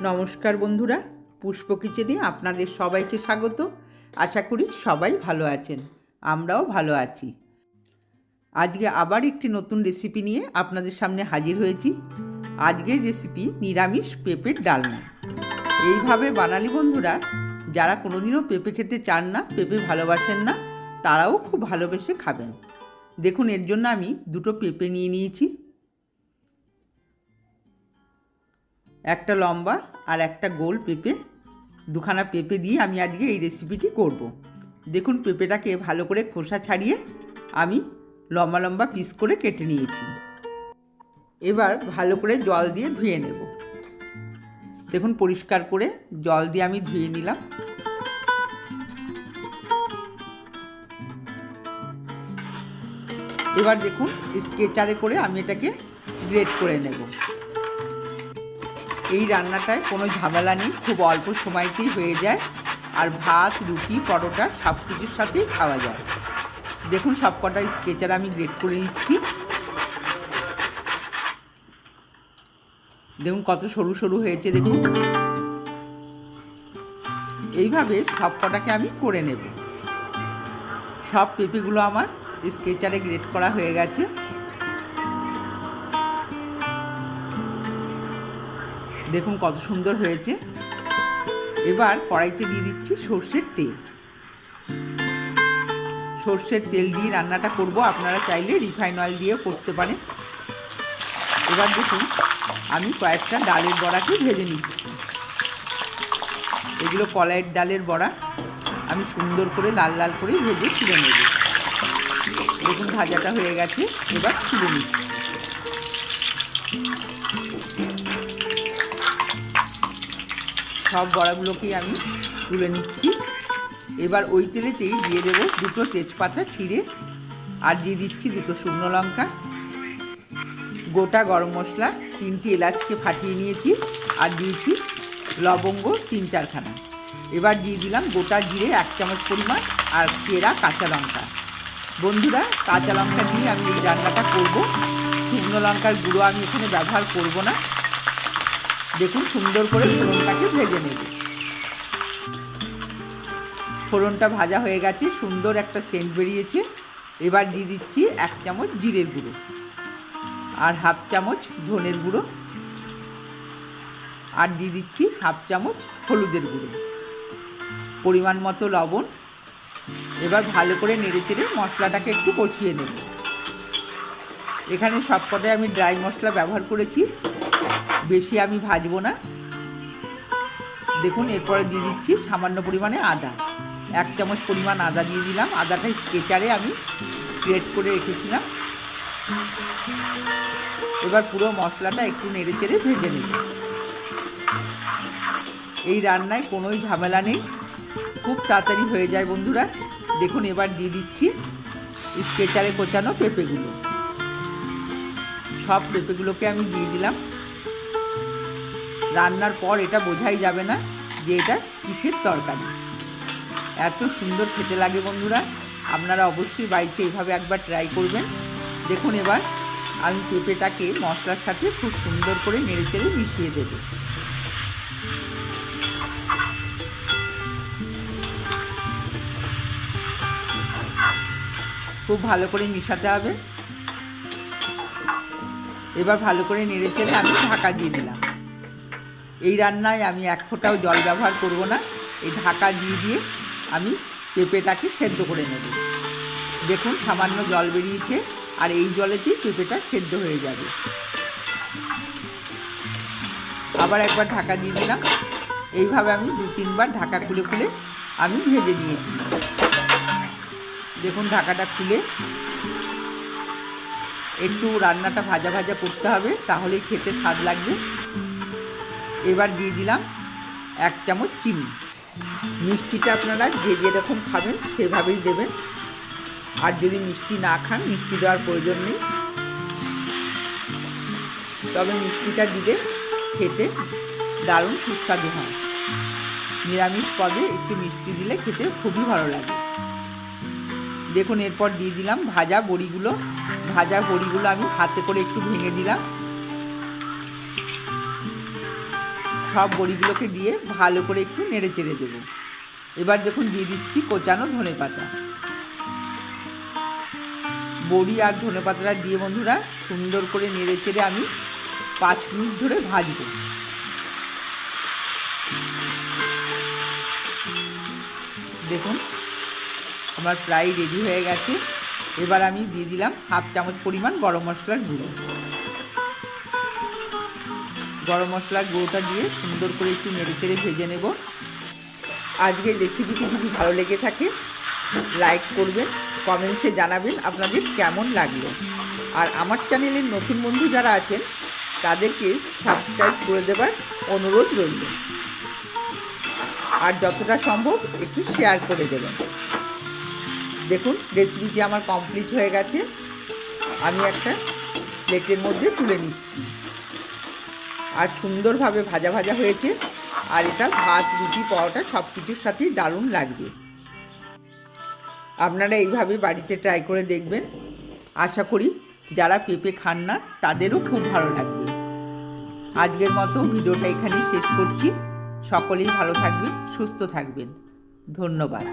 নমস্কার বন্ধুরা, পুষ্প কিচেনে আপনাদের সবাইকে স্বাগত। আশা করি সবাই ভালো আছেন, আমরাও ভালো আছি। আজকে আবার একটি নতুন রেসিপি নিয়ে আপনাদের সামনে হাজির হয়েছি। আজকের রেসিপি নিরামিষ পেঁপের ডালনা। এইভাবে বানালি বন্ধুরা, যারা কোনোদিনও পেঁপে খেতে চান না, পেঁপে ভালোবাসেন না, তারাও খুব ভালোবেসে খাবেন। দেখুন, এর জন্য আমি দুটো পেঁপে নিয়ে নিয়েছি। একটা লম্বা আর একটা গোল পেঁপে, দুখানা পেঁপে দিয়ে আমি আজকে এই রেসিপিটি করব। দেখুন পেঁপেটাকে ভালো করে খোসা ছাড়িয়ে আমি লম্বা লম্বা পিস করে কেটে নিয়েছি। এবার ভালো করে জল দিয়ে ধুয়ে নেব। দেখুন পরিষ্কার করে জল দিয়ে আমি ধুয়ে নিলাম। এবার দেখুন স্কেচারে করে আমি এটাকে গ্রেট করে নেব। এই রান্নাটায় কোনো ঝামেলা নেই, খুব অল্প সময়তেই হয়ে যায়। আর ভাত, রুটি, পরোটা সব কিছুর সাথেই খাওয়া যায়। দেখুন সব কটা স্কেচার আমি গ্রেট করে নিচ্ছি। দেখুন কত সরু সরু হয়েছে, দেখুন। এইভাবে সব কটাকে আমি করে নেব। সব পেঁপেগুলো আমার স্কেচারে গ্রেট করা হয়ে গেছে। দেখুন কত সুন্দর হয়েছে। এবার কড়াইতে দিয়ে দিচ্ছি সর্ষের তেল। সর্ষের তেল দিয়ে রান্নাটা করব। আপনারা চাইলে রিফাইন অয়েল দিয়েও করতে পারেন। এবার দেখুন, আমি কয়েকটা ডালের বড়াকে ভেজে নিচ্ছি। এগুলো কলাইয়ের ডালের বড়া। আমি সুন্দর করে লাল লাল করে ভেজে তুলে নেব। দেখুন, ভাজাটা হয়ে গেছে। এবার তুলে নিচ্ছি। সব বড়াগুলোকেই আমি তুলে নিচ্ছি। এবার ওই তেলেতেই দিয়ে দেবো দুটো তেজপাতা ছিঁড়ে, আর দিয়ে দিচ্ছি দুটো শুকনো লঙ্কা। গোটা গরম মশলা, তিনটি এলাচকে ফাটিয়ে নিয়েছি, আর দিয়েছি লবঙ্গ তিন চারখানা। এবার দিয়ে দিলাম গোটা জিরে এক চামচ পরিমাণ, আর কেরা কাঁচা লঙ্কা। বন্ধুরা, কাঁচা লঙ্কা দিয়ে আমি এই রান্নাটা করব। শুকনো লঙ্কার গুঁড়ো আমি এখানে ব্যবহার করব না। দেখুন, সুন্দর করে ফোড়নটাকে ভেজে নেব। ফোড়নটা ভাজা হয়ে গেছে, সুন্দর একটা সেন্ট বেরিয়েছে। এবার দিয়ে দিচ্ছি এক চামচ জিরের গুঁড়ো আর হাফ চামচ ধনের গুঁড়ো আর দিয়ে দিচ্ছি হাফ চামচ হলুদের গুঁড়ো। পরিমাণ মতো লবণ। এবার ভালো করে নেড়ে চেড়ে মশলাটাকে একটু কষিয়ে নেব। এখানে সবকটাই আমি ড্রাই মশলা ব্যবহার করেছি। বেশি আমি ভাজবো না। দেখুন, এরপরে দিয়ে দিচ্ছি সামান্য পরিমাণে আদা। এক চামচ পরিমাণ আদা দিয়ে দিলাম। আদাটা স্কেচারে আমি গ্রেট করে রেখেছিলাম। এবার পুরো মশলাটা একটু নেড়ে চেড়ে ভেজে নেব। এই রান্নায় কোনোই ঝামেলা নেই। খুব তাড়াতাড়ি হয়ে যায় বন্ধুরা। দেখুন, এবার দিয়ে দিচ্ছি স্কেচারে কোচানো পেঁপেগুলো। সব পেঁপেগুলোকে আমি দিয়ে দিলাম। রান্নার পর এটা বোঝাই যাবে না যে এটা কিসের তরকারি। এত সুন্দর খেতে লাগে বন্ধুরা। আপনারা অবশ্যই বাড়িতে এইভাবে একবার ট্রাই করবেন। দেখুন এবার আমি পেঁপেটাকে মশলার সাথে খুব সুন্দর করে নেড়ে চেড়ে মিশিয়ে দেব। খুব ভালো করে মিশাতে হবে। এবার ভালো করে নেড়ে চেড়ে আমি ঢাকা দিয়ে দিলাম। এই রান্নায় আমি এক ফোঁটাও জল ব্যবহার করব না। এই ঢাকা দিয়ে দিয়ে আমি পেঁপেটাকে সেদ্ধ করে নেব। দেখুন, সামান্য জল বেরিয়েছে আর এই জলেতেই পেঁপেটা সেদ্ধ হয়ে যাবে। আবার একবার ঢাকা দিয়ে দিলাম। এইভাবে আমি দু তিনবার ঢাকা খুলে খুলে আমি ভেজে নিয়েছি। দেখুন, ঢাকাটা খুলে একটু রান্নাটা ভাজা ভাজা করতে হবে, তাহলেই খেতে স্বাদ লাগবে। এবার দিয়ে দিলাম এক চামচ চিনি। মিষ্টিটা আপনারা যে যেরকম খাবেন সেভাবেই দেবেন। আর যদি মিষ্টি না খান, মিষ্টি দেওয়ার প্রয়োজন নেই। তবে মিষ্টিটা দিলে খেতে দারুণ সুস্বাদু হয়। নিরামিষ পদে একটু মিষ্টি দিলে খেতে খুবই ভালো লাগে। দেখুন, এরপর দিয়ে দিলাম ভাজা বড়িগুলো। ভাজা বড়িগুলো আমি হাতে করে একটু ভেঙে দিলাম। সব বড়িগুলোকে দিয়ে ভালো করে একটু নেড়ে চেড়ে দেবো। এবার দেখুন দিয়ে দিচ্ছি, কোচানো ধনে পাতা। বড়ি আর ধনে পাতাটা দিয়ে বন্ধুরা সুন্দর করে নেড়ে চেড়ে আমি পাঁচ মিনিট ধরে ভাজবো। দেখুন, আমার প্রায় রেডি হয়ে গেছে। এবার আমি দিয়ে দিলাম হাফ চামচ পরিমাণ গরম মশলার গুঁড়ো। গরম মশলার গুঁড়োটা দিয়ে সুন্দর করে একটু নেড়ে চেড়ে ভেজে নেব। আজকের রেসিপিটি যদি ভালো লেগে থাকে লাইক করবেন কমেন্টসে জানাবেন আপনাদের কেমন লাগল। আর আমার চ্যানেলের নতুন বন্ধু যারা আছেন, তাদেরকে সাবস্ক্রাইব করে দেবার অনুরোধ রইল। আর যতটা সম্ভব একটু শেয়ার করে দেবেন। দেখুন রেসিপিটি আমার কমপ্লিট হয়ে গেছে। আমি একটা প্লেটের মধ্যে তুলে নিচ্ছি। আর সুন্দরভাবে ভাজা ভাজা হয়েছে। আর এটা ভাত, রুটি, পরোটা সব কিছুর সাথেই দারুণ লাগবে। আপনারা এইভাবে বাড়িতে ট্রাই করে দেখবেন। আশা করি যারা পেঁপে খান না, তাদেরও খুব ভালো লাগবে। আজকের মতো ভিডিওটা এখানেই শেষ করছি। সকলেই ভালো থাকবেন, সুস্থ থাকবেন। ধন্যবাদ।